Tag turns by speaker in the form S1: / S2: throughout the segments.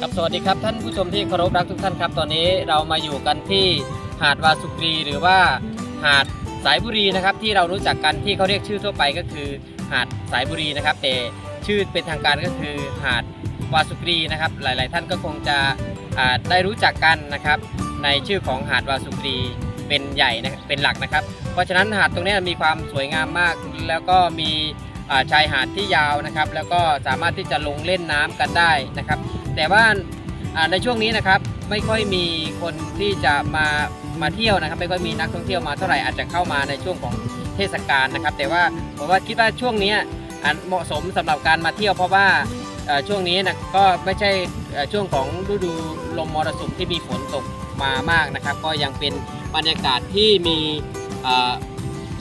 S1: ครับสวัสดีครับท่านผู้ชมที่เคารพรักทุกท่านครับ ตอนนี้เรามาอยู่กันที่หาดวาสุกรีหรือว่าหาดสายบุรีนะครับ ที่เรารู้จักกันที่เขาเรียกชื่อทั่วไปก็คือ หาดสายบุรีนะครับ แต่ชื่อเป็นทางการก็คือหาดวาสุกรีนะครับ หลาย ๆ ท่านก็คงจะได้รู้จักกันนะครับ ในชื่อของหาดวาสุกรีเป็นใหญ่นะเป็นหลักนะครับ เพราะฉะนั้นหาดตรงนี้มีความสวยงามมาก แล้วก็มีชายหาดที่ยาวนะครับ แล้วก็สามารถที่จะลงเล่นน้ำกันได้นะครับ แต่ว่าในช่วงนี้นะครับไม่ค่อยมีคนที่จะมามาเที่ยวนะครับ ไม่ค่อยมีนักท่องเที่ยวมาเท่าไหร่อาจจะเข้ามาในช่วงของเทศกาลนะครับ แต่ว่าผมว่าคิดว่าช่วงนี้เหมาะสมสำหรับการมาเที่ยว เพราะว่าช่วงนี้นะก็ไม่ใช่ช่วงของฤดูลมมรสุมที่มีฝนตกมามากนะครับ ก็ยังเป็นบรรยากาศที่มี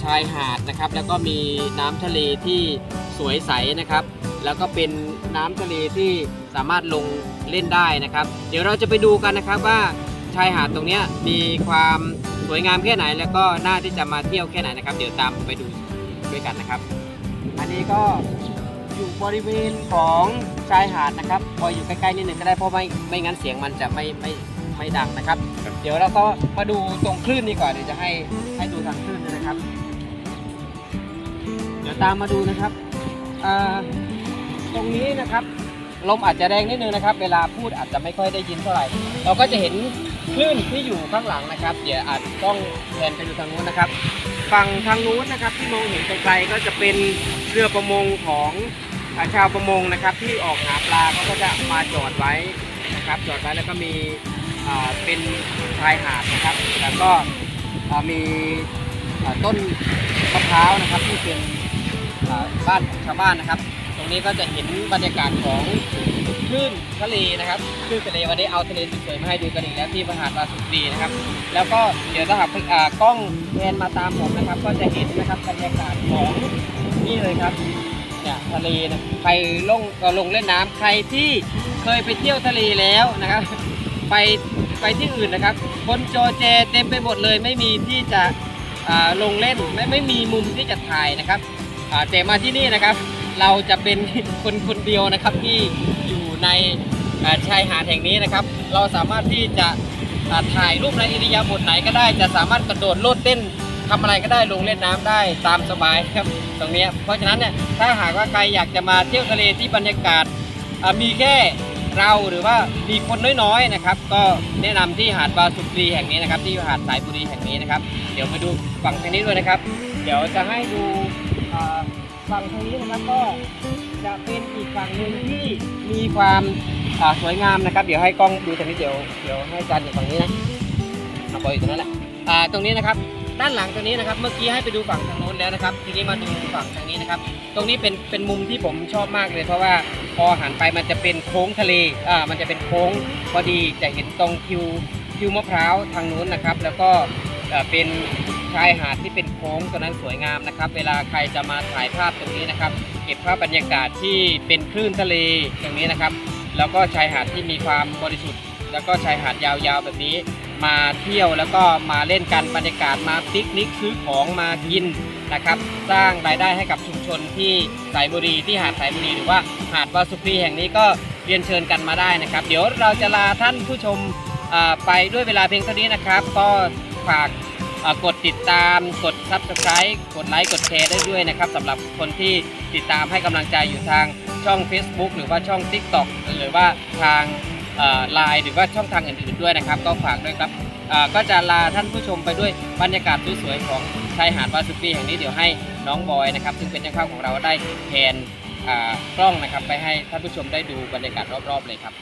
S1: ชายหาดนะครับ แล้วก็มีน้ำทะเลที่ สวยใสนะครับ แล้วก็เป็นน้ำทะเลที่สามารถลงเล่นได้นะครับ เดี๋ยวเราจะไปดูกันนะครับว่าชายหาดตรงเนี้ยมีความสวยงามแค่ไหน แล้วก็น่าที่จะมาเที่ยวแค่ไหนนะครับ เดี๋ยวตามไปดูด้วยกันนะครับ อันนี้ก็อยู่บริเวณของชายหาดนะครับพออยู่ใกล้ๆนิดหนึ่งก็ได้เพราะไม่ไม่งั้นเสียงมันจะไม่ไม่ไม่ดังนะครับ เดี๋ยวเราก็มาดูตรงคลื่นนี้ก่อนเดี๋ยวจะให้ให้ดูทางคลื่นด้วยนะครับ เดี๋ยวตามมาดูนะครับอ่า ตรงนี้นะครับลมอาจจะแรงนิดนึงนะครับ เวลาพูดอาจจะไม่ค่อยได้ยินเท่าไหร่ เราก็จะเห็นคลื่นที่อยู่ข้างหลังนะครับ เดี๋ยวอาจต้องแทนไปดูทางนู้นนะครับ ฝั่งทางนู้นนะครับที่มองเห็นไกลๆก็จะเป็นเรือประมงของอชาวประมงนะครับ ที่ออกหาปลาเขาก็จะมาจอดไว้นะครับ จอดไว้แล้วก็มีเป็นชายหาดนะครับ แล้วก็มีต้นมะพร้าวนะครับที่เป็น บ้านของชาวบ้านนะครับ ตรงนี้ก็จะเห็นบรรยากาศของคลื่นทะเลนะครับคลื่นทะเลวันนี้เอาทะเลสวยๆมาให้ดูกันอีกแล้วที่มหาดวาสุกรีนะครับ แล้วก็เดี๋ยวถ้าหากกล้องแพนมาตามผมนะครับ ก็จะเห็นนะครับบรรยากาศของนี่เลยครับเนี่ยทะเลนะใครลงลงเล่นน้ำใครที่เคยไปเที่ยวทะเลแล้วนะครับ ไปไปที่อื่นนะครับ คนโจเจเต็มไปหมดเลยไม่มีที่จะลงเล่นไม่ไม่มีมุมที่จะถ่ายนะครับ แต่มาที่นี่นะครับ เราจะเป็นคนคนเดียวนะครับที่อยู่ในชายหาดแห่งนี้นะครับ เราสามารถที่จะถ่ายรูปในอิริยาบถไหนก็ได้ จะสามารถกระโดดโลดเต้นทำอะไรก็ได้ลงเล่นน้ำได้ตามสบายครับตรงนี้เพราะฉะนั้นเนี่ยถ้าหากว่าใครอยากจะมาเที่ยวทะเลที่บรรยากาศมีแค่เราหรือว่ามีคนน้อยๆนะครับ ก็แนะนำที่หาดบาสุกรีแห่งนี้นะครับ ที่หาดสายบุรีแห่งนี้นะครับ เดี๋ยวมาดูฝั่งทางนี้ด้วยนะครับ เดี๋ยวจะให้ดู ฝั่งทางนี้นะครับก็จะเป็นอีกฝั่งหนึ่งที่มีความสวยงามนะครับ เดี๋ยวให้กล้องดูตรงนี้เดี๋ยวเดี๋ยวให้จันอยู่ฝั่งนี้นะเอาไปอยู่ตรงนั้นแหละอ่าตรงนี้นะครับด้านหลังตรงนี้นะครับ เมื่อกี้ให้ไปดูฝั่งทางโน้นแล้วนะครับ ทีนี้มาดูฝั่งทางนี้นะครับ ตรงนี้เป็นเป็นมุมที่ผมชอบมากเลย เพราะว่าพอหันไปมันจะเป็นโค้งทะเลอ่ามันจะเป็นโค้งพอดีจะเห็นตรงคิวคิวมะพร้าวทางโน้นนะครับ แล้วก็อ่อเป็น ชายหาดที่เป็นโค้งตัวนั้นสวยงามนะครับ เวลาใครจะมาถ่ายภาพตรงนี้นะครับ เก็บภาพบรรยากาศที่เป็นคลื่นทะเลตรงนี้นะครับ แล้วก็ชายหาดที่มีความบริสุทธิ์ แล้วก็ชายหาดยาวๆแบบนี้ มาเที่ยวแล้วก็มาเล่นกันบรรยากาศมาปิกนิกซื้อของมากินนะครับ สร้างรายได้ให้กับชุมชนที่สายบุรีที่หาดสายบุรีหรือว่าหาดวาสุกรีแห่งนี้ก็เรียนเชิญกันมาได้นะครับ เดี๋ยวเราจะลาท่านผู้ชมไปด้วยเวลาเพียงเท่านี้นะครับ ก็ฝาก กดติดตามกด subscribe กดไลค์กดแชร์ได้ด้วยนะครับสำหรับคนที่ติดตามให้กำลังใจอยู่ทางช่อง Facebook หรือว่าช่อง TikTok หรือว่าทางไลน์หรือว่าช่องทางอื่นๆด้วยนะครับ ก็ฝากด้วยครับก็จะลาท่านผู้ชมไปด้วยบรรยากาศสวยๆของชายหาดวาสุกีแห่งนี้เดี๋ยวให้น้องบอยนะครับ ซึ่งเป็นเจ้าภาพของเราได้แทนกล้องนะครับ ไปให้ท่านผู้ชมได้ดูบรรยากาศรอบๆเลยครับ